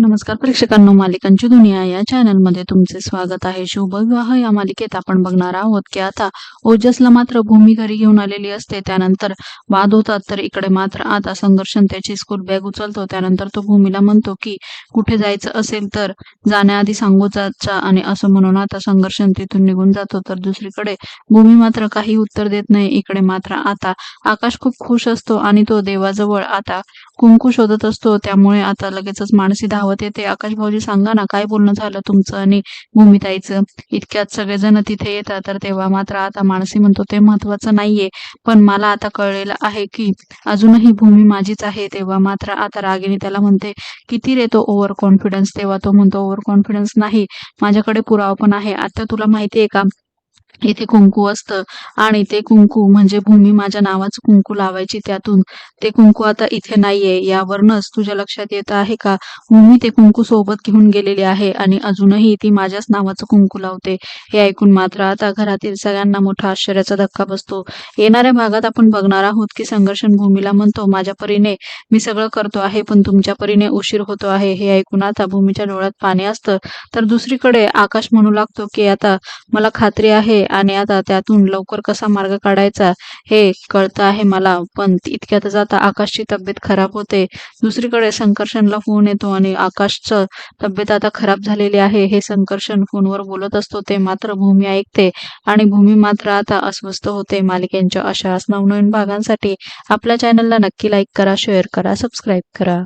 नमस्कार प्रेक्षकांनो मालिकांची दुनिया या चॅनलमध्ये तुमचे स्वागत आहे. शुभविवाह या मालिकेत आपण बघणार आहोत की आता ओजसला मात्र भूमी घरी घेऊन आलेली असते. त्यानंतर वाद होतात तर इकडे मात्र आता संघर्षण त्याची स्कूल बॅग उचलतो. त्यानंतर तो भूमीला म्हणतो की कुठे जायचं असेल तर जाण्याआधी सांगू जायचा आणि असं म्हणून आता संघर्षण तिथून निघून जातो. तर दुसरीकडे भूमी मात्र काही उत्तर देत नाही. इकडे मात्र आता आकाश खूप खुश असतो आणि तो देवाजवळ आता कुंकू शोधत असतो त्यामुळे आता लगेचच मानसी धावत येते. आकाश भाऊजी सांगा ना काय बोलणं झालं तुमचं आणि भूमिताईचं? इतक्यात सगळेजण तिथे येतात तर तेव्हा मात्र आता मानसी म्हणतो ते महत्वाचं नाहीये. पण मला आता कळलेलं आहे की अजूनही भूमी माझीच आहे. तेव्हा मात्र आता रागिनी त्याला म्हणते किती रे तो ओव्हर कॉन्फिडन्स तेव्हा तो म्हणतो ओव्हर कॉन्फिडन्स नाही. माझ्याकडे पुरावा पण आहे. आता तुला माहितीये का इथे कुंकू असतं. आणि ते कुंकू म्हणजे भूमी माझ्या नावाचं कुंकू लावायची त्यातून. ते कुंकू आता इथे नाहीये. यावरनच तुझ्या लक्षात येत आहे का? भूमी ते कुंकू सोबत घेऊन गेलेली आहे आणि अजूनही ती माझ्याच नावाचं कुंकू लावते. हे ऐकून मात्र आता घरातील सगळ्यांना मोठा आश्चर्याचा धक्का बसतो. येणाऱ्या भागात आपण बघणार आहोत की संघर्षण भूमीला म्हणतो माझ्या परीने मी सगळं करतो आहे पण तुमच्या परीने उशीर होतो आहे. हे ऐकून आता भूमीच्या डोळ्यात पाणी असतं. तर दुसरीकडे आकाश म्हणू लागतो की आता मला खात्री आहे आणि आता त्यातून लवकर कसा मार्ग काढायचा हे कळतं आहे मला. पण इतक्यातच आता आकाशची तब्येत खराब होते. दुसरीकडे संकर्षणला फोन येतो आणि आकाशचं तब्येत आता खराब झालेली आहे. हे संकर्षण फोनवर बोलत असतो ते मात्र भूमी ऐकते आणि भूमी मात्र आता अस्वस्थ होते. मालिकेंच्या अशाच नवनवीन भागांसाठी आपल्या चॅनलला नक्की लाईक करा शेअर करा सबस्क्राईब करा.